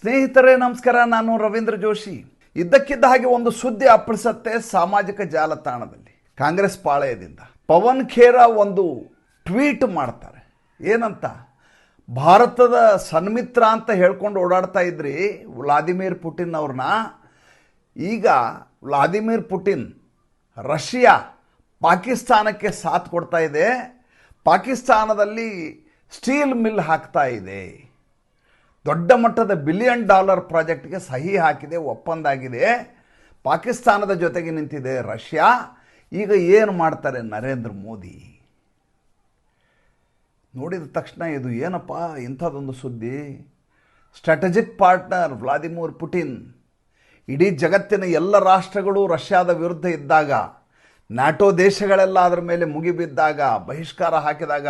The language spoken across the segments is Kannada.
ಸ್ನೇಹಿತರೇ, ನಮಸ್ಕಾರ. ನಾನು ರವೀಂದ್ರ ಜೋಶಿ. ಇದ್ದಕ್ಕಿದ್ದ ಹಾಗೆ ಒಂದು ಸುದ್ದಿ ಅಪ್ಪಳಿಸತ್ತೆ ಸಾಮಾಜಿಕ ಜಾಲತಾಣದಲ್ಲಿ, ಕಾಂಗ್ರೆಸ್ ಪಾಳಯದಿಂದ. ಪವನ್ ಖೇರ ಒಂದು ಟ್ವೀಟ್ ಮಾಡ್ತಾರೆ. ಏನಂತ? ಭಾರತದ ಸನ್ಮಿತ್ರ ಅಂತ ಹೇಳ್ಕೊಂಡು ಓಡಾಡ್ತಾ ಇದ್ರಿ ವ್ಲಾದಿಮಿರ್ ಪುಟಿನ್ ಅವ್ರನ್ನ. ಈಗ ವ್ಲಾದಿಮಿರ್ ಪುಟಿನ್ ರಷ್ಯಾ ಪಾಕಿಸ್ತಾನಕ್ಕೆ ಸಾಥ್ ಕೊಡ್ತಾ ಇದೆ. ಪಾಕಿಸ್ತಾನದಲ್ಲಿ ಸ್ಟೀಲ್ ಮಿಲ್ ಹಾಕ್ತಾ ಇದೆ. ದೊಡ್ಡ ಮಟ್ಟದ ಬಿಲಿಯನ್ ಡಾಲರ್ ಪ್ರಾಜೆಕ್ಟ್ಗೆ ಸಹಿ ಹಾಕಿದೆ ಒಪ್ಪಂದ ಆಗಿದೆ ಪಾಕಿಸ್ತಾನದ ಜೊತೆಗೆ ನಿಂತಿದೆ ರಷ್ಯಾ. ಈಗ ಏನು ಮಾಡ್ತಾರೆ ನರೇಂದ್ರ ಮೋದಿ? ನೋಡಿದ ತಕ್ಷಣ ಇದು ಏನಪ್ಪ ಇಂಥದ್ದೊಂದು ಸುದ್ದಿ? ಸ್ಟ್ರಾಟಜಿಕ್ ಪಾರ್ಟ್ನರ್ ವ್ಲಾದಿಮಿರ್ ಪುಟಿನ್ ಇಡೀ ಜಗತ್ತಿನ ಎಲ್ಲ ರಾಷ್ಟ್ರಗಳು ರಷ್ಯಾದ ವಿರುದ್ಧ ಇದ್ದಾಗ ನ್ಯಾಟೋ ದೇಶಗಳೆಲ್ಲ ಅದರ ಮೇಲೆ ಮುಗಿಬಿದ್ದಾಗ, ಬಹಿಷ್ಕಾರ ಹಾಕಿದಾಗ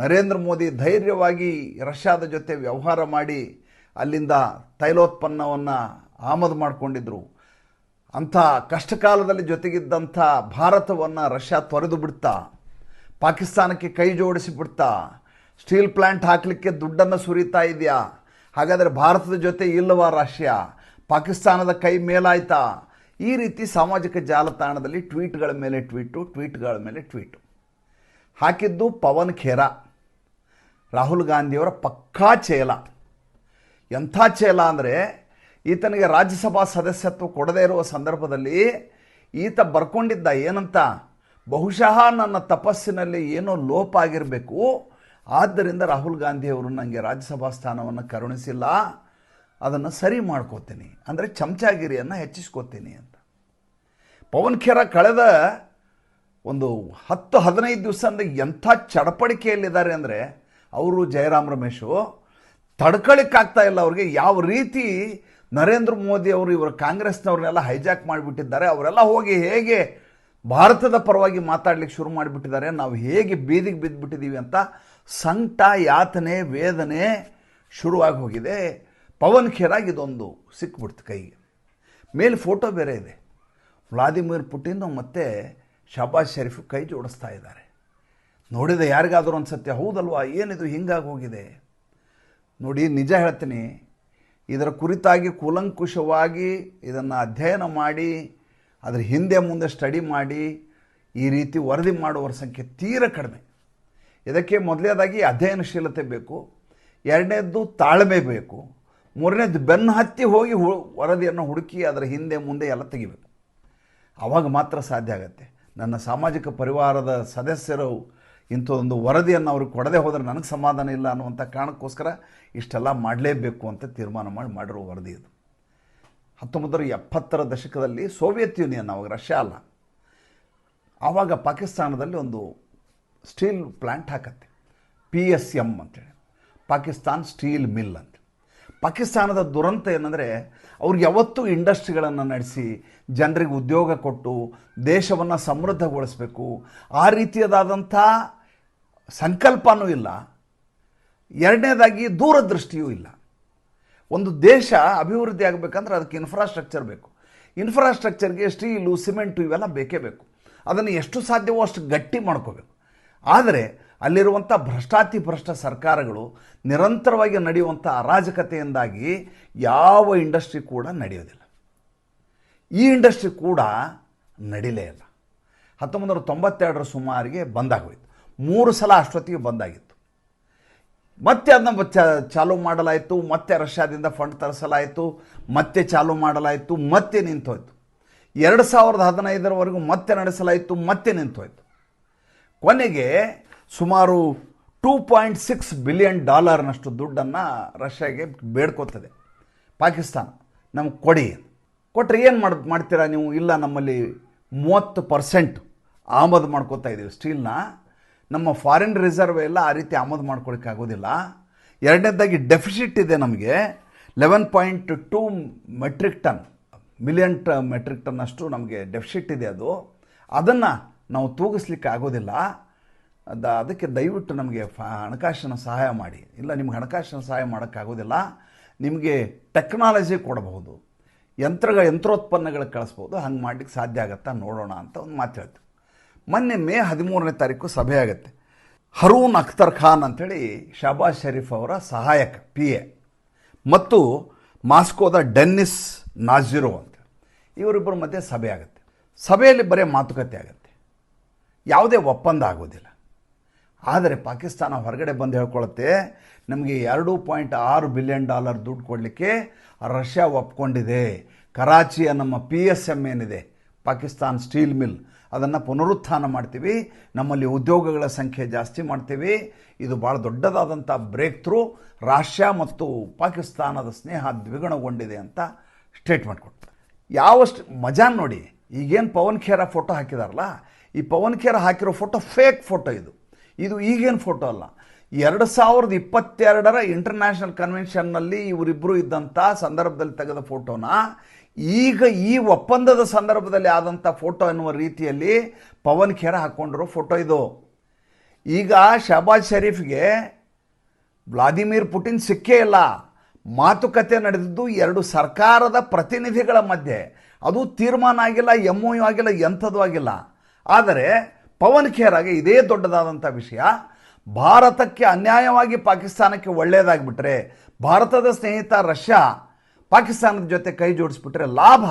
ನರೇಂದ್ರ ಮೋದಿ ಧೈರ್ಯವಾಗಿ ರಷ್ಯಾದ ಜೊತೆ ವ್ಯವಹಾರ ಮಾಡಿ ಅಲ್ಲಿಂದ ತೈಲೋತ್ಪನ್ನವನ್ನು ಆಮದು ಮಾಡಿಕೊಂಡಿದ್ರು. ಅಂಥ ಕಷ್ಟಕಾಲದಲ್ಲಿ ಜೊತೆಗಿದ್ದಂಥ ಭಾರತವನ್ನು ರಷ್ಯಾ ತೊರೆದು ಬಿಡ್ತಾ, ಪಾಕಿಸ್ತಾನಕ್ಕೆ ಕೈ ಜೋಡಿಸಿ ಬಿಡ್ತಾ, ಸ್ಟೀಲ್ ಪ್ಲ್ಯಾಂಟ್ ಹಾಕಲಿಕ್ಕೆ ದುಡ್ಡನ್ನು ಸುರಿತಾ ಇದೆಯಾ? ಹಾಗಾದರೆ ಭಾರತದ ಜೊತೆ ಇಲ್ಲವಾ ರಷ್ಯಾ? ಪಾಕಿಸ್ತಾನದ ಕೈ ಮೇಲಾಯ್ತಾ? ಈ ರೀತಿ ಸಾಮಾಜಿಕ ಜಾಲತಾಣದಲ್ಲಿ ಟ್ವೀಟ್ಗಳ ಮೇಲೆ ಟ್ವೀಟು, ಟ್ವೀಟ್ಗಳ ಮೇಲೆ ಟ್ವೀಟು. ಹಾಕಿದ್ದು ಪವನ್ ಖೇರಾ. ರಾಹುಲ್ ಗಾಂಧಿಯವರ ಪಕ್ಕಾ ಚೇಲ. ಎಂಥ ಚೇಲ ಅಂದರೆ ಈತನಿಗೆ ರಾಜ್ಯಸಭಾ ಸದಸ್ಯತ್ವ ಕೊಡದೇ ಇರುವ ಸಂದರ್ಭದಲ್ಲಿ ಈತ ಬರ್ಕೊಂಡಿದ್ದ ಏನಂತ? ಬಹುಶಃ ನನ್ನ ತಪಸ್ಸಿನಲ್ಲಿ ಏನೋ ಲೋಪ ಆಗಿರಬೇಕು. ಆದ್ದರಿಂದ ರಾಹುಲ್ ಗಾಂಧಿಯವರು ನನಗೆ ರಾಜ್ಯಸಭಾ ಸ್ಥಾನವನ್ನು ಕರುಣಿಸಿಲ್ಲ. ಅದನ್ನು ಸರಿ ಮಾಡ್ಕೋತೀನಿ. ಅಂದರೆ ಚಮಚಾಗಿರಿಯನ್ನು ಹೆಚ್ಚಿಸ್ಕೋತೀನಿ ಅಂತ. ಪವನ್ ಖೇರ ಕಳೆದ ಒಂದು ಹತ್ತು ಹದಿನೈದು ದಿವಸದಿಂದ ಎಂಥ ಚಡಪಡಿಕೆಯಲ್ಲಿದ್ದಾರೆ ಅಂದರೆ ಅವರು ಜಯರಾಮ್ ರಮೇಶು ತಡ್ಕೊಳಿಕ್ಕಾಗ್ತಾ ಇಲ್ಲ ಅವ್ರಿಗೆ. ಯಾವ ರೀತಿ ನರೇಂದ್ರ ಮೋದಿ ಅವರು ಇವರು ಕಾಂಗ್ರೆಸ್ನವ್ರನ್ನೆಲ್ಲ ಹೈಜಾಕ್ ಮಾಡಿಬಿಟ್ಟಿದ್ದಾರೆ, ಅವರೆಲ್ಲ ಹೋಗಿ ಹೇಗೆ ಭಾರತದ ಪರವಾಗಿ ಮಾತಾಡ್ಲಿಕ್ಕೆ ಶುರು ಮಾಡಿಬಿಟ್ಟಿದ್ದಾರೆ, ನಾವು ಹೇಗೆ ಬೀದಿಗೆ ಬಿದ್ದುಬಿಟ್ಟಿದ್ದೀವಿ ಅಂತ ಸಂಕಟ, ಯಾತನೆ, ವೇದನೆ ಶುರುವಾಗಿ ಹೋಗಿದೆ. ಪವನ್ ಖೇರಾಗ್ ಇದೊಂದು ಸಿಕ್ಬಿಡ್ತು ಕೈಗೆ. ಮೇಲೆ ಫೋಟೋ ಬೇರೆ ಇದೆ. ವ್ಲಾದಿಮಿರ್ ಪುಟಿನ್ ಮತ್ತು ಶಬಾಜ್ ಶರೀಫ್ ಕೈ ಜೋಡಿಸ್ತಾ ಇದ್ದಾರೆ. ನೋಡಿದ ಯಾರಿಗಾದರೂ ಸತ್ಯ, ಹೌದಲ್ವಾ? ಏನಿದು? ಹಿಂಗಾಗಿ ಹೋಗಿದೆ. ನೋಡಿ, ನಿಜ ಹೇಳ್ತೀನಿ. ಇದರ ಕುರಿತಾಗಿ ಕೂಲಂಕುಷವಾಗಿ ಇದನ್ನು ಅಧ್ಯಯನ ಮಾಡಿ, ಅದರ ಹಿಂದೆ ಮುಂದೆ ಸ್ಟಡಿ ಮಾಡಿ, ಈ ರೀತಿ ವರದಿ ಮಾಡುವವರ ಸಂಖ್ಯೆ ತೀರ ಕಡಿಮೆ. ಇದಕ್ಕೆ ಮೊದಲನೇದಾಗಿ ಅಧ್ಯಯನಶೀಲತೆ ಬೇಕು. ಎರಡನೇದ್ದು ತಾಳ್ಮೆ ಬೇಕು. ಮೂರನೇದು ಬೆನ್ನು ಹತ್ತಿ ಹೋಗಿ ಹು, ವರದಿಯನ್ನು ಹುಡುಕಿ ಅದರ ಹಿಂದೆ ಮುಂದೆ ಎಲ್ಲ ತೆಗಿಬೇಕು. ಆವಾಗ ಮಾತ್ರ ಸಾಧ್ಯ ಆಗುತ್ತೆ. ನನ್ನ ಸಾಮಾಜಿಕ ಪರಿವಾರದ ಸದಸ್ಯರು ಇಂಥದ್ದೊಂದು ವರದಿಯನ್ನು ಅವ್ರಿಗೆ ಕೊಡದೆ ಹೋದರೆ ನನಗೆ ಸಮಾಧಾನ ಇಲ್ಲ ಅನ್ನುವಂಥ ಕಾರಣಕ್ಕೋಸ್ಕರ ಇಷ್ಟೆಲ್ಲ ಮಾಡಲೇಬೇಕು ಅಂತ ತೀರ್ಮಾನ ಮಾಡಿ ಮಾಡಿರೋ ವರದಿ ಇದು. ಹತ್ತೊಂಬತ್ತರ ಎಪ್ಪತ್ತರ ದಶಕದಲ್ಲಿ ಸೋವಿಯತ್ ಯೂನಿಯನ್, ಅವಾಗ ರಷ್ಯಾ ಅಲ್ಲ, ಆವಾಗ ಪಾಕಿಸ್ತಾನದಲ್ಲಿ ಒಂದು ಸ್ಟೀಲ್ ಪ್ಲ್ಯಾಂಟ್ ಹಾಕತ್ತೆ, ಪಿ ಎಸ್ ಎಂ ಅಂತೇಳಿ ಪಾಕಿಸ್ತಾನ್ ಸ್ಟೀಲ್ ಮಿಲ್ ಅಂತ ಪಾಕಿಸ್ತಾನದ ದುರಂತ ಏನಂದರೆ, ಅವ್ರು ಯಾವತ್ತೂ ಇಂಡಸ್ಟ್ರಿಗಳನ್ನು ನಡೆಸಿ, ಜನರಿಗೆ ಉದ್ಯೋಗ ಕೊಟ್ಟು, ದೇಶವನ್ನು ಸಮೃದ್ಧಗೊಳಿಸಬೇಕು, ಆ ರೀತಿಯದಾದಂಥ ಸಂಕಲ್ಪನೂ ಇಲ್ಲ. ಎರಡನೇದಾಗಿ ದೂರದೃಷ್ಟಿಯೂ ಇಲ್ಲ. ಒಂದು ದೇಶ ಅಭಿವೃದ್ಧಿ ಆಗಬೇಕಂದ್ರೆ ಅದಕ್ಕೆ ಇನ್ಫ್ರಾಸ್ಟ್ರಕ್ಚರ್ ಬೇಕು. ಇನ್ಫ್ರಾಸ್ಟ್ರಕ್ಚರ್ಗೆ ಸ್ಟೀಲು, ಸಿಮೆಂಟು ಇವೆಲ್ಲ ಬೇಕೇ ಬೇಕು. ಅದನ್ನು ಎಷ್ಟು ಸಾಧ್ಯವೋ ಅಷ್ಟು ಗಟ್ಟಿ ಮಾಡ್ಕೋಬೇಕು. ಆದರೆ ಅಲ್ಲಿರುವಂಥ ಭ್ರಷ್ಟಾತಿ ಭ್ರಷ್ಟ ಸರ್ಕಾರಗಳು ನಿರಂತರವಾಗಿ ನಡೆಯುವಂಥ ಅರಾಜಕತೆಯಿಂದಾಗಿ ಯಾವ ಇಂಡಸ್ಟ್ರಿ ಕೂಡ ನಡೆಯೋದಿಲ್ಲ. ಈ ಇಂಡಸ್ಟ್ರಿ ಕೂಡ ನಡೀಲೇ ಇಲ್ಲ. ಹತ್ತೊಂಬತ್ತು ನೂರ ತೊಂಬತ್ತೆರಡರ ಸುಮಾರಿಗೆ ಬಂದಾಗೋಯ್ತು ಮೂರು ಸಲ ಅಷ್ಟೊತ್ತಿಗೆ ಬಂದಾಗಿತ್ತು. ಮತ್ತೆ ಅದನ್ನ ಚ ಚಾಲೂ ಮಾಡಲಾಯಿತು, ಮತ್ತೆ ರಷ್ಯಾದಿಂದ ಫಂಡ್ ತರಿಸಲಾಯಿತು, ಮತ್ತೆ ಚಾಲೂ ಮಾಡಲಾಯಿತು, ಮತ್ತೆ ನಿಂತೋಯ್ತು. ಎರಡು ಸಾವಿರದ ಹದಿನೈದರವರೆಗೂ ಮತ್ತೆ ನಡೆಸಲಾಯಿತು, ಮತ್ತೆ ನಿಂತೋಯ್ತು. ಕೊನೆಗೆ ಸುಮಾರು ಟೂ ಪಾಯಿಂಟ್ ಸಿಕ್ಸ್ ಬಿಲಿಯನ್ ಡಾಲರ್ನಷ್ಟು ದುಡ್ಡನ್ನು ರಷ್ಯಾಗೆ ಬೇಡ್ಕೋತದೆ. ಪಾಕಿಸ್ತಾನ, ನಮಗೆ ಕೊಡಿ. ಕೊಟ್ಟರೆ ಏನು ಮಾಡ್, ಮಾಡ್ತೀರಾ ನೀವು? ಇಲ್ಲ ನಮ್ಮಲ್ಲಿ ಮೂವತ್ತು ಪರ್ಸೆಂಟ್ ಆಮದು ಮಾಡ್ಕೋತಾ ಇದ್ದೀವಿ ಸ್ಟೀಲ್ನ. ನಮ್ಮ ಫಾರಿನ್ ರಿಸರ್ವ್ ಎಲ್ಲ ಆ ರೀತಿ ಆಮದು ಮಾಡ್ಕೊಳಕ್ಕೆ ಆಗೋದಿಲ್ಲ. ಎರಡನೇದಾಗಿ ಡೆಫಿಸಿಟ್ ಇದೆ ನಮಗೆ. Eleven point two metric ton million ಟ ಮೆಟ್ರಿಕ್ ಟನ್ ಅಷ್ಟು ನಮಗೆ ಡೆಫಿಸಿಟ್ ಇದೆ ಅದು. ಅದನ್ನು ನಾವು ತೂಗಿಸ್ಲಿಕ್ಕೆ ಆಗೋದಿಲ್ಲ. ಅದ ಅದಕ್ಕೆ ದಯವಿಟ್ಟು ನಮಗೆ ಫ ಹಣಕಾಸಿನ ಸಹಾಯ ಮಾಡಿ. ಇಲ್ಲ, ನಿಮ್ಗೆ ಹಣಕಾಸಿನ ಸಹಾಯ ಮಾಡೋಕ್ಕಾಗೋದಿಲ್ಲ ನಿಮಗೆ ಟೆಕ್ನಾಲಜಿ ಕೊಡಬಹುದು. ಯಂತ್ರಗಳ ಯಂತ್ರೋತ್ಪನ್ನಗಳು ಕಳಿಸ್ಬೋದು. ಹಂಗೆ ಮಾಡ್ಲಿಕ್ಕೆ ಸಾಧ್ಯ ಆಗತ್ತಾ ನೋಡೋಣ ಅಂತ ಒಂದು ಮಾತು ಹೇಳ್ತು ಮೊನ್ನೆ ಮೇ ಹದಿಮೂರನೇ ತಾರೀಕು ಸಭೆ ಆಗುತ್ತೆ. ಹರೂನ್ ಅಖ್ತರ್ ಖಾನ್ ಅಂಥೇಳಿ ಶಹಬಾಜ್ ಶರೀಫ್ ಅವರ ಸಹಾಯಕ, ಪಿ ಎ. ಮತ್ತು ಮಾಸ್ಕೋದ ಡೆನ್ನಿಸ್ ನಾಜಿರೋ ಅಂತ. ಇವರಿಬ್ಬರ ಮಧ್ಯೆ ಸಭೆ ಆಗುತ್ತೆ. ಸಭೆಯಲ್ಲಿ ಬರೀ ಮಾತುಕತೆ ಆಗುತ್ತೆ. ಯಾವುದೇ ಒಪ್ಪಂದ ಆಗೋದಿಲ್ಲ. ಆದರೆ ಪಾಕಿಸ್ತಾನ ಹೊರಗಡೆ ಬಂದು ಹೇಳ್ಕೊಳುತ್ತೆ, ನಮಗೆ ಎರಡು ಪಾಯಿಂಟ್ ಆರು ಬಿಲಿಯನ್ ಡಾಲರ್ ದುಡ್ಡು ಕೊಡಲಿಕ್ಕೆ ರಷ್ಯಾ ಒಪ್ಕೊಂಡಿದೆ. ಕರಾಚಿಯ ನಮ್ಮ ಪಿ ಎಸ್ ಎಂ ಏನಿದೆ ಪಾಕಿಸ್ತಾನ್ ಸ್ಟೀಲ್ ಮಿಲ್ ಅದನ್ನು ಪುನರುತ್ಥಾನ ಮಾಡ್ತೀವಿ. ನಮ್ಮಲ್ಲಿ ಉದ್ಯೋಗಗಳ ಸಂಖ್ಯೆ ಜಾಸ್ತಿ ಮಾಡ್ತೀವಿ. ಇದು ಭಾಳ ದೊಡ್ಡದಾದಂಥ ಬ್ರೇಕ್ ಥ್ರೂ ರಾಷ್ಟ್ರ ಮತ್ತು ಪಾಕಿಸ್ತಾನದ ಸ್ನೇಹ ದ್ವಿಗುಣಗೊಂಡಿದೆ ಅಂತ ಸ್ಟೇಟ್ಮೆಂಟ್ ಕೊಡ್ತಾರೆ ಯಾವಷ್ಟು ಮಜಾ ನೋಡಿ, ಈಗೇನು ಪವನ್ ಖೇರ ಫೋಟೋ ಹಾಕಿದಾರಲ್ಲ, ಈ ಪವನ್ ಖೇರ ಹಾಕಿರೋ ಫೋಟೋ ಫೇಕ್ ಫೋಟೋ ಇದು. ಇದು ಈಗೇನು ಫೋಟೋ ಅಲ್ಲ. ಎರಡು ಸಾವಿರದ ಇಪ್ಪತ್ತೆರಡರ ಇಂಟರ್ನ್ಯಾಷನಲ್ ಕನ್ವೆನ್ಷನ್ನಲ್ಲಿ ಇವರಿಬ್ಬರು ಇದ್ದಂಥ ಸಂದರ್ಭದಲ್ಲಿ ತೆಗೆದ ಫೋಟೋನ ಈಗ ಈ ಒಪ್ಪಂದದ ಸಂದರ್ಭದಲ್ಲಿ ಆದಂಥ ಫೋಟೋ ಎನ್ನುವ ರೀತಿಯಲ್ಲಿ ಪವನ್ ಖೇರ ಹಾಕ್ಕೊಂಡಿರೋ ಫೋಟೋ ಇದು. ಈಗ ಶಹಬಾಜ್ ಶರೀಫ್ಗೆ ವ್ಲಾದಿಮಿರ್ ಪುಟಿನ್ ಸಿಕ್ಕೇ ಇಲ್ಲ. ಮಾತುಕತೆ ನಡೆದಿದ್ದು ಎರಡು ಸರ್ಕಾರದ ಪ್ರತಿನಿಧಿಗಳ ಮಧ್ಯೆ. ಅದು ತೀರ್ಮಾನ ಆಗಿಲ್ಲ ಎಂ ಆಗಿಲ್ಲ, ಎಂಥದ್ದು ಆಗಿಲ್ಲ. ಆದರೆ ಪವನ್ ಖೇರಾಗೆ ಇದೇ ದೊಡ್ಡದಾದಂಥ ವಿಷಯ. ಭಾರತಕ್ಕೆ ಅನ್ಯಾಯವಾಗಿ ಪಾಕಿಸ್ತಾನಕ್ಕೆ ಒಳ್ಳೆಯದಾಗಿಬಿಟ್ರೆ ಭಾರತದ ಸ್ನೇಹಿತ ರಷ್ಯಾ ಪಾಕಿಸ್ತಾನದ ಜೊತೆ ಕೈ ಜೋಡಿಸ್ಬಿಟ್ರೆ ಲಾಭ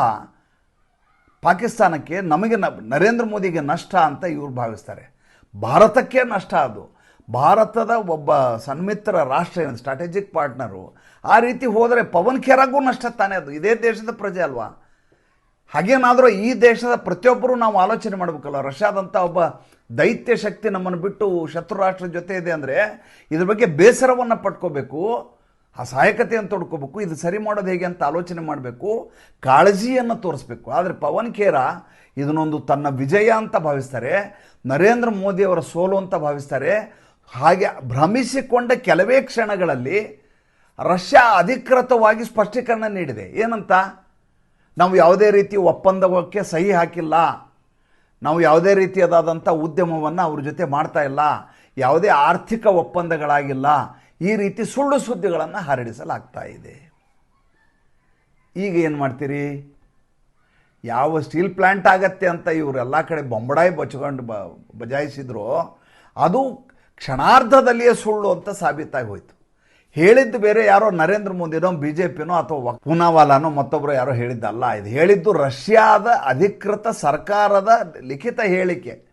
ಪಾಕಿಸ್ತಾನಕ್ಕೆ ನಮಗೆ ನರೇಂದ್ರ ಮೋದಿಗೆ ನಷ್ಟ ಅಂತ ಇವರು ಭಾವಿಸ್ತಾರೆ. ಭಾರತಕ್ಕೆ ನಷ್ಟ ಅದು. ಭಾರತದ ಒಬ್ಬ ಸನ್ಮಿತ್ರ ರಾಷ್ಟ್ರ ಏನು ಸ್ಟ್ರಾಟಜಿಕ್ ಪಾರ್ಟ್ನರು ಆ ರೀತಿ ಹೋದರೆ ಪವನ್ ಖೇರಾಗೂ ನಷ್ಟ ತಾನೇ ಅದು. ಇದೇ ದೇಶದ ಪ್ರಜೆ ಅಲ್ವಾ? ಹಾಗೇನಾದರೂ ಈ ದೇಶದ ಪ್ರತಿಯೊಬ್ಬರೂ ನಾವು ಆಲೋಚನೆ ಮಾಡಬೇಕಲ್ಲ. ರಷ್ಯಾದಂಥ ಒಬ್ಬ ದೈತ್ಯ ಶಕ್ತಿ ನಮ್ಮನ್ನು ಬಿಟ್ಟು ಶತ್ರು ರಾಷ್ಟ್ರದ ಜೊತೆ ಇದೆ ಅಂದರೆ ಇದ್ರ ಬಗ್ಗೆ ಬೇಸರವನ್ನು ಪಟ್ಕೋಬೇಕು. ಅಸಹಾಯಕತೆಯನ್ನು ತೊಡ್ಕೋಬೇಕು, ಇದು ಸರಿ ಮಾಡೋದು ಹೇಗೆ ಅಂತ ಆಲೋಚನೆ ಮಾಡಬೇಕು, ಕಾಳಜಿಯನ್ನು ತೋರಿಸ್ಬೇಕು. ಆದರೆ ಪವನ್ ಖೇರ ಇದನ್ನೊಂದು ತನ್ನ ವಿಜಯ ಅಂತ ಭಾವಿಸ್ತಾರೆ, ನರೇಂದ್ರ ಮೋದಿಯವರ ಸೋಲು ಅಂತ ಭಾವಿಸ್ತಾರೆ, ಹಾಗೆ ಭ್ರಮಿಸಿಕೊಂಡ ಕೆಲವೇ ಕ್ಷಣಗಳಲ್ಲಿ ರಷ್ಯಾ ಅಧಿಕೃತವಾಗಿ ಸ್ಪಷ್ಟೀಕರಣ ನೀಡಿದೆ. ಏನಂತ? ನಾವು ಯಾವುದೇ ರೀತಿ ಒಪ್ಪಂದಕ್ಕೆ ಸಹಿ ಹಾಕಿಲ್ಲ, ನಾವು ಯಾವುದೇ ರೀತಿಯದಾದಂಥ ಉದ್ಯಮವನ್ನು ಅವ್ರ ಜೊತೆ ಮಾಡ್ತಾ ಇಲ್ಲ, ಯಾವುದೇ ಆರ್ಥಿಕ ಒಪ್ಪಂದಗಳಾಗಿಲ್ಲ ಈ ರೀತಿ ಸುಳ್ಳು ಸುದ್ದಿಗಳನ್ನು ಹರಡಿಸಲಾಗ್ತಾ ಇದೆ. ಈಗ ಏನು ಮಾಡ್ತೀರಿ? ಯಾವ ಸ್ಟೀಲ್ ಪ್ಲ್ಯಾಂಟ್ ಆಗತ್ತೆ ಅಂತ ಇವರೆಲ್ಲ ಕಡೆ ಬೊಂಬಡಾಯಿ ಬಚ್ಕೊಂಡು ಬ, ಬಜಾಯಿಸಿದ್ರು, ಅದು ಕ್ಷಣಾರ್ಧದಲ್ಲಿಯೇ ಸುಳ್ಳು ಅಂತ ಸಾಬೀತಾಗಿ ಹೋಯ್ತು. ಹೇಳಿದ್ದು ಬೇರೆ ಯಾರೋ ನರೇಂದ್ರ ಮೋದಿನೋ ಬಿ ಜೆ ಪಿನೋ ಅಥವಾ ಪೂನಾವಾಲಾನೋ ಮತ್ತೊಬ್ಬರು ಯಾರೋ ಹೇಳಿದ್ದಲ್ಲ. ಇದು ಹೇಳಿದ್ದು ರಷ್ಯಾದ ಅಧಿಕೃತ ಸರ್ಕಾರದ ಲಿಖಿತ ಹೇಳಿಕೆ.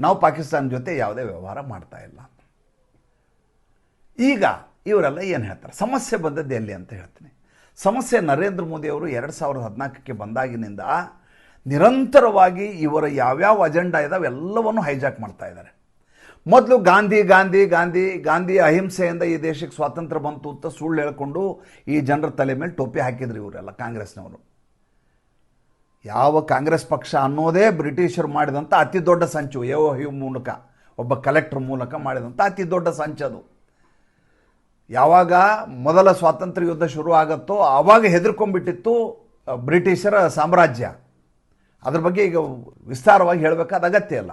ನಾವು ಪಾಕಿಸ್ತಾನ ಜೊತೆ ಯಾವುದೇ ವ್ಯವಹಾರ ಮಾಡ್ತಾ ಇಲ್ಲ. ಈಗ ಇವರೆಲ್ಲ ಏನು ಹೇಳ್ತಾರೆ? ಸಮಸ್ಯೆ ಬಂದದ್ದು ಎಲ್ಲಿ ಅಂತ ಹೇಳ್ತೀನಿ. ಸಮಸ್ಯೆ ನರೇಂದ್ರ ಮೋದಿ ಅವರು ಎರಡು ಸಾವಿರದ ಹದಿನಾಲ್ಕಕ್ಕೆ ಬಂದಾಗಿನಿಂದ ನಿರಂತರವಾಗಿ ಇವರ ಯಾವ್ಯಾವ ಅಜೆಂಡಾ ಇದಾವೆ ಎಲ್ಲವನ್ನು ಹೈಜಾಕ್ ಮಾಡ್ತಾ ಇದ್ದಾರೆ. ಮೊದಲು ಗಾಂಧಿ ಗಾಂಧಿ ಗಾಂಧಿ ಗಾಂಧಿ ಅಹಿಂಸೆಯಿಂದ ಈ ದೇಶಕ್ಕೆ ಸ್ವಾತಂತ್ರ್ಯ ಬಂತು ಅಂತ ಸುಳ್ಳು ಹೇಳ್ಕೊಂಡು ಈ ಜನರ ತಲೆ ಮೇಲೆ ಟೋಪಿ ಹಾಕಿದ್ರು ಇವರೆಲ್ಲ ಕಾಂಗ್ರೆಸ್ನವರು. ಯಾವ ಕಾಂಗ್ರೆಸ್ ಪಕ್ಷ ಅನ್ನೋದೇ ಬ್ರಿಟಿಷರು ಮಾಡಿದಂಥ ಅತಿ ದೊಡ್ಡ ಸಂಚು ಯೋ ಹ್ಯೂ ಮೂಲಕ, ಒಬ್ಬ ಕಲೆಕ್ಟರ್ ಮೂಲಕ ಮಾಡಿದಂಥ ಅತಿ ದೊಡ್ಡ ಸಂಚದು ಯಾವಾಗ ಮೊದಲ ಸ್ವಾತಂತ್ರ್ಯ ಯುದ್ಧ ಶುರು ಆಗತ್ತೋ ಆವಾಗ ಹೆದರ್ಕೊಂಡ್ಬಿಟ್ಟಿತ್ತು ಬ್ರಿಟಿಷರ ಸಾಮ್ರಾಜ್ಯ. ಅದ್ರ ಬಗ್ಗೆ ಈಗ ವಿಸ್ತಾರವಾಗಿ ಹೇಳಬೇಕಾದ ಅಗತ್ಯ ಇಲ್ಲ.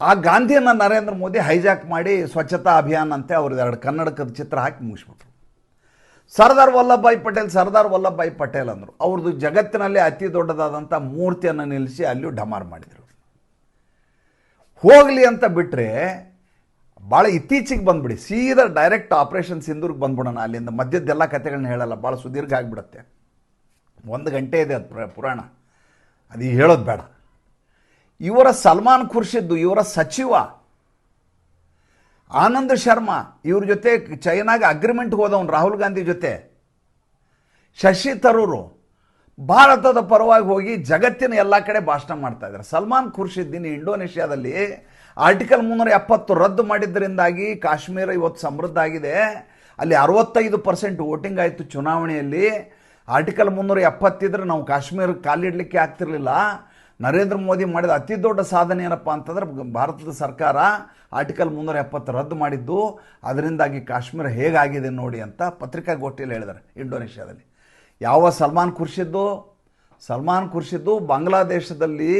ಆ ಗಾಂಧಿಯನ್ನು ನರೇಂದ್ರ ಮೋದಿ ಹೈಜಾಕ್ ಮಾಡಿ ಸ್ವಚ್ಛತಾ ಅಭಿಯಾನ ಅಂತೆ ಅವ್ರದ್ದು ಎರಡು ಕನ್ನಡಕದ ಚಿತ್ರ ಹಾಕಿ ಮುಗಿಸ್ಬಿಟ್ರು. ಸರ್ದಾರ್ ವಲ್ಲಭಭಾಯಿ ಪಟೇಲ್, ಸರ್ದಾರ್ ವಲ್ಲಭಭಾಯಿ ಪಟೇಲ್ ಅಂದರು. ಅವ್ರದ್ದು ಜಗತ್ತಿನಲ್ಲಿ ಅತಿ ದೊಡ್ಡದಾದಂಥ ಮೂರ್ತಿಯನ್ನು ನಿಲ್ಲಿಸಿ ಅಲ್ಲಿಯೂ ಡಮಾರ್ ಮಾಡಿದರು. ಹೋಗಲಿ ಅಂತ ಬಿಟ್ಟರೆ ಭಾಳ ಇತ್ತೀಚೆಗೆ ಬಂದ್ಬಿಡಿ. ಸೀದಾ ಡೈರೆಕ್ಟ್ ಆಪರೇಷನ್ ಸಿಂಧೂರ್ಗೆ ಬಂದ್ಬಿಡೋಣ. ಅಲ್ಲಿಂದ ಮಧ್ಯದ್ದೆಲ್ಲ ಕಥೆಗಳನ್ನ ಹೇಳಲ್ಲ. ಭಾಳ ಸುದೀರ್ಘ ಆಗಿಬಿಡುತ್ತೆ. ಒಂದು ಗಂಟೆ ಇದೆ ಅದು ಪ್ರ- ಪುರಾಣ. ಅದು ಹೇಳೋದು ಬೇಡ. ಇವರ ಸಲ್ಮಾನ್ ಖುರ್ಷಿದ್ದು, ಇವರ ಸಚಿವ ಆನಂದ್ ಶರ್ಮಾ, ಇವ್ರ ಜೊತೆ ಚೈನಾಗೆ ಅಗ್ರಿಮೆಂಟ್ ಹೋದವನು ರಾಹುಲ್ ಗಾಂಧಿ ಜೊತೆ. ಶಶಿ ತರೂರು ಭಾರತದ ಪರವಾಗಿ ಹೋಗಿ ಜಗತ್ತಿನ ಎಲ್ಲ ಕಡೆ ಭಾಷಣ ಮಾಡ್ತಾ ಇದ್ದಾರೆ. ಸಲ್ಮಾನ್ ಖುರ್ಷಿದ್ದೀನಿ ಇಂಡೋನೇಷ್ಯಾದಲ್ಲಿ ಆರ್ಟಿಕಲ್ ಮುನ್ನೂರ ಎಪ್ಪತ್ತು ರದ್ದು ಮಾಡಿದ್ದರಿಂದಾಗಿ ಕಾಶ್ಮೀರ ಇವತ್ತು ಸಮೃದ್ಧ ಆಗಿದೆ. ಅಲ್ಲಿ ಅರವತ್ತೈದು ಪರ್ಸೆಂಟ್ ವೋಟಿಂಗ್ ಆಯಿತು ಚುನಾವಣೆಯಲ್ಲಿ. ಆರ್ಟಿಕಲ್ ಮುನ್ನೂರ ಎಪ್ಪತ್ತಿದ್ರೆ ನಾವು ಕಾಶ್ಮೀರ ಕಾಲಿಡಲಿಕ್ಕೆ ಆಗ್ತಿರಲಿಲ್ಲ. ನರೇಂದ್ರ ಮೋದಿ ಮಾಡಿದ ಅತಿ ದೊಡ್ಡ ಸಾಧನೆ ಏನಪ್ಪ ಅಂತಂದ್ರೆ ಭಾರತದ ಸರ್ಕಾರ ಆರ್ಟಿಕಲ್ ಮುನ್ನೂರ ಎಪ್ಪತ್ತು ರದ್ದು ಮಾಡಿದ್ದು. ಅದರಿಂದಾಗಿ ಕಾಶ್ಮೀರ ಹೇಗಾಗಿದೆ ನೋಡಿ ಅಂತ ಪತ್ರಿಕಾಗೋಷ್ಠಿಯಲ್ಲಿ ಹೇಳಿದ್ದಾರೆ ಇಂಡೋನೇಷ್ಯಾದಲ್ಲಿ. ಯಾವ ಸಲ್ಮಾನ್ ಖುರ್ಷಿದ್ದು? ಸಲ್ಮಾನ್ ಖುರ್ಷಿದ್ದು ಬಾಂಗ್ಲಾದೇಶದಲ್ಲಿ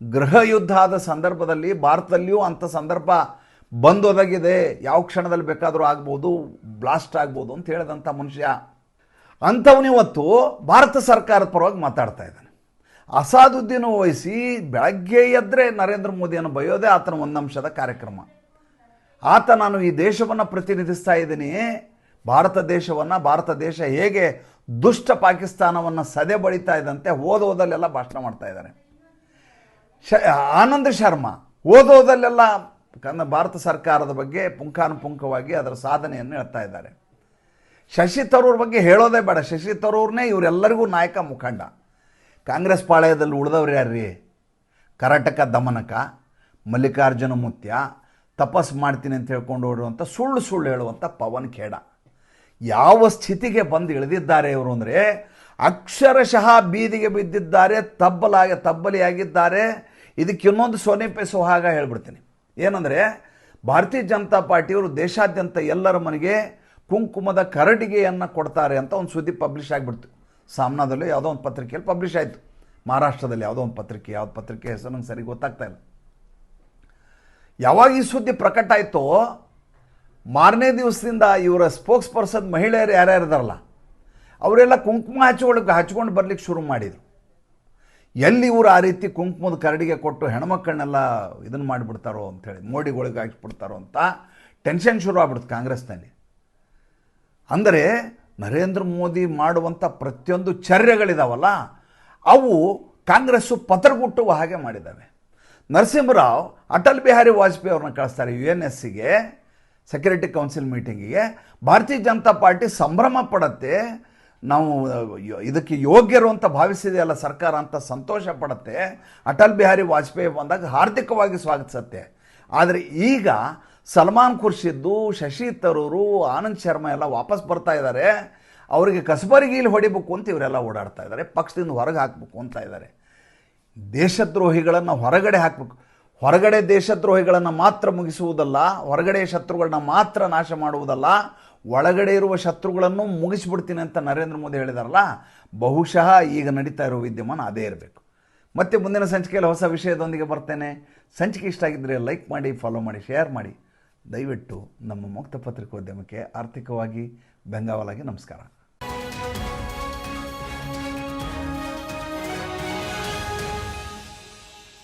ಗೃಹ ಯುದ್ಧ ಆದ ಸಂದರ್ಭದಲ್ಲಿ ಭಾರತದಲ್ಲಿಯೂ ಅಂಥ ಸಂದರ್ಭ ಬಂದೊದಗಿದೆ. ಯಾವ ಕ್ಷಣದಲ್ಲಿ ಬೇಕಾದರೂ ಆಗ್ಬೋದು ಬ್ಲಾಸ್ಟ್ ಆಗ್ಬೋದು ಅಂತ ಹೇಳಿದಂಥ ಮನುಷ್ಯ. ಅಂಥವನಿವತ್ತು ಭಾರತ ಸರ್ಕಾರದ ಪರವಾಗಿ ಮಾತಾಡ್ತಾ ಇದ್ದಾನೆ. ಅಸಾದುದ್ದೀನ್ ವಹಿಸಿ ಬೆಳಗ್ಗೆ ಎದ್ದರೆ ನರೇಂದ್ರ ಮೋದಿಯನ್ನು ಬೈಯೋದೇ ಆತನ ಒಂದಂಶದ ಕಾರ್ಯಕ್ರಮ. ಆತ ನಾನು ಈ ದೇಶವನ್ನು ಪ್ರತಿನಿಧಿಸ್ತಾ ಇದ್ದೀನಿ. ಭಾರತ ದೇಶವನ್ನು, ಭಾರತ ದೇಶ ಹೇಗೆ ದುಷ್ಟ ಪಾಕಿಸ್ತಾನವನ್ನು ಸದೆ ಬಳಿತಾ ಇದ್ದಂತೆ ಓದೋದಲ್ಲೆಲ್ಲ ಭಾಷಣ ಮಾಡ್ತಾ ಇದ್ದಾರೆ. ಶ ಆನಂದ್ ಶರ್ಮಾ ಓದೋದಲ್ಲೆಲ್ಲ ಕನ್ನ ಭಾರತ ಸರ್ಕಾರದ ಬಗ್ಗೆ ಪುಂಖಾನುಪುಂಖವಾಗಿ ಅದರ ಸಾಧನೆಯನ್ನು ಹೇಳ್ತಾ ಇದ್ದಾರೆ. ಶಶಿ ತರೂರ್ ಬಗ್ಗೆ ಹೇಳೋದೇ ಬೇಡ. ಶಶಿ ತರೂರ್ನೇ ಇವರೆಲ್ಲರಿಗೂ ನಾಯಕ ಮುಖಂಡ. ಕಾಂಗ್ರೆಸ್ ಪಾಳ್ಯದಲ್ಲಿ ಉಳಿದವ್ರು ಯಾರ್ರಿ? ಕರಾಟಕ ದಮನಕ, ಮಲ್ಲಿಕಾರ್ಜುನ ಮುತ್ಯ, ತಪಸ್ ಮಾಡ್ತೀನಿ ಅಂತ ಹೇಳ್ಕೊಂಡು ಓಡುವಂಥ ಸುಳ್ಳು ಸುಳ್ಳು ಹೇಳುವಂಥ ಪವನ್ ಖೇಡ. ಯಾವ ಸ್ಥಿತಿಗೆ ಬಂದು ಇಳಿದಿದ್ದಾರೆ ಇವರು ಅಂದರೆ, ಅಕ್ಷರಶಃ ಬೀದಿಗೆ ಬಿದ್ದಿದ್ದಾರೆ, ತಬ್ಬಲಾಗಿ ತಬ್ಬಲಿಯಾಗಿದ್ದಾರೆ ಇದಕ್ಕೆ ಇನ್ನೊಂದು ಸೋನೆಪೆ ಸುಹಾಗ ಹೇಳ್ಬಿಡ್ತೀನಿ. ಏನಂದರೆ, ಭಾರತೀಯ ಜನತಾ ಪಾರ್ಟಿಯವರು ದೇಶಾದ್ಯಂತ ಎಲ್ಲರ ಮನೆಗೆ ಕುಂಕುಮದ ಕರಡಿಗೆಯನ್ನು ಕೊಡ್ತಾರೆ ಅಂತ ಒಂದು ಸುದ್ದಿ ಪಬ್ಲಿಷ್ ಆಗಿಬಿಡ್ತು. ಸಾಮ್ನಾದಲ್ಲಿ ಯಾವುದೋ ಒಂದು ಪತ್ರಿಕೆಯಲ್ಲಿ ಪಬ್ಲಿಷ್ ಆಯಿತು. ಮಹಾರಾಷ್ಟ್ರದಲ್ಲಿ ಯಾವುದೋ ಒಂದು ಪತ್ರಿಕೆ, ಯಾವ್ದು ಪತ್ರಿಕೆ ಹೆಸರು ನಂಗೆ ಸರಿ ಗೊತ್ತಾಗ್ತಾ ಇಲ್ಲ. ಯಾವಾಗ ಈ ಸುದ್ದಿ ಪ್ರಕಟ ಆಯಿತೋ, ಮಾರನೇ ದಿವಸದಿಂದ ಇವರ ಸ್ಪೋಕ್ಸ್ ಪರ್ಸನ್ ಮಹಿಳೆಯರು ಯಾರ್ಯಾರು ಇದಾರಲ್ಲ ಅವರೆಲ್ಲ ಕುಂಕುಮ ಹಚ್ಕೊಳಕ್ಕೆ ಹಚ್ಕೊಂಡು ಬರ್ಲಿಕ್ಕೆ ಶುರು ಮಾಡಿದರು. ಎಲ್ಲಿ ಇವರು ಆ ರೀತಿ ಕುಂಕುಮದ ಕರಡಿಗೆ ಕೊಟ್ಟು ಹೆಣ್ಮಕ್ಕಳನ್ನೆಲ್ಲ ಇದನ್ನು ಮಾಡಿಬಿಡ್ತಾರೋ ಅಂಥೇಳಿ ಮೋಡಿಗಳಿಗೆ ಹಾಕಿಬಿಡ್ತಾರೋ ಅಂತ ಟೆನ್ಷನ್ ಶುರು ಆಗ್ಬಿಡ್ತು ಕಾಂಗ್ರೆಸ್ನಲ್ಲಿ. ಅಂದರೆ ನರೇಂದ್ರ ಮೋದಿ ಮಾಡುವಂಥ ಪ್ರತಿಯೊಂದು ಚರ್ಯಗಳಿದಾವಲ್ಲ, ಅವು ಕಾಂಗ್ರೆಸ್ಸು ಪತ್ರಗುಟ್ಟುವ ಹಾಗೆ ಮಾಡಿದ್ದಾವೆ. ನರಸಿಂಹರಾವ್, ಅಟಲ್ ಬಿಹಾರಿ ವಾಜಪೇಯಿ ಅವ್ರನ್ನ ಕಳಿಸ್ತಾರೆ ಯು ಎನ್ ಎಸ್ ಸಿಗೆ ಸೆಕ್ಯೂರಿಟಿ ಕೌನ್ಸಿಲ್ ಮೀಟಿಂಗಿಗೆ ಭಾರತೀಯ ಜನತಾ ಪಾರ್ಟಿ ಸಂಭ್ರಮ ಪಡುತ್ತೆ ನಾವು ಇದಕ್ಕೆ ಯೋಗ್ಯರು ಅಂತ ಭಾವಿಸಿದೆಯಲ್ಲ ಸರ್ಕಾರ ಅಂತ ಸಂತೋಷ ಪಡುತ್ತೆ. ಅಟಲ್ ಬಿಹಾರಿ ವಾಜಪೇಯಿ ಬಂದಾಗ ಹಾರ್ದಿಕವಾಗಿ ಸ್ವಾಗತಿಸುತ್ತೆ. ಆದರೆ ಈಗ ಸಲ್ಮಾನ್ ಖುರ್ಷಿದ್ದು, ಶಶಿ ತರೂರು, ಆನಂದ್ ಶರ್ಮಾ ಎಲ್ಲ ವಾಪಸ್ ಬರ್ತಾ ಇದ್ದಾರೆ ಅವರಿಗೆ ಕಸಬರಿಗೀಲಿ ಹೊಡಿಬೇಕು ಅಂತ ಇವರೆಲ್ಲ ಓಡಾಡ್ತಾ ಇದ್ದಾರೆ ಪಕ್ಷದಿಂದ ಹೊರಗೆ ಹಾಕಬೇಕು ಅಂತ ಇದ್ದಾರೆ ದೇಶದ್ರೋಹಿಗಳನ್ನು ಹೊರಗಡೆ ಹಾಕಬೇಕು. ಹೊರಗಡೆ ದೇಶದ್ರೋಹಿಗಳನ್ನು ಮಾತ್ರ ಮುಗಿಸುವುದಲ್ಲ, ಹೊರಗಡೆ ಶತ್ರುಗಳನ್ನ ಮಾತ್ರ ನಾಶ ಮಾಡುವುದಲ್ಲ ಒಳಗಡೆ ಇರುವ ಶತ್ರುಗಳನ್ನು ಮುಗಿಸಿಬಿಡ್ತೀನಿ ಅಂತ ನರೇಂದ್ರ ಮೋದಿ ಹೇಳಿದಾರಲ್ಲ, ಬಹುಶಃ ಈಗ ನಡೀತಾ ಇರೋ ವಿದ್ಯಮಾನ ಅದೇ ಇರಬೇಕು. ಮತ್ತೆ ಮುಂದಿನ ಸಂಚಿಕೆಯಲ್ಲಿ ಹೊಸ ವಿಷಯದೊಂದಿಗೆ ಬರ್ತೇನೆ. ಸಂಚಿಕೆ ಇಷ್ಟ ಆಗಿದ್ದರೆ ಲೈಕ್ ಮಾಡಿ ಫಾಲೋ ಮಾಡಿ ಶೇರ್ ಮಾಡಿ. ದಯವಿಟ್ಟು ನಮ್ಮ ಮುಕ್ತ ಪತ್ರಿಕೋದ್ಯಮಕ್ಕೆ ಆರ್ಥಿಕವಾಗಿ ಬೆಂಗಾವಲಾಗಿ ನಮಸ್ಕಾರ.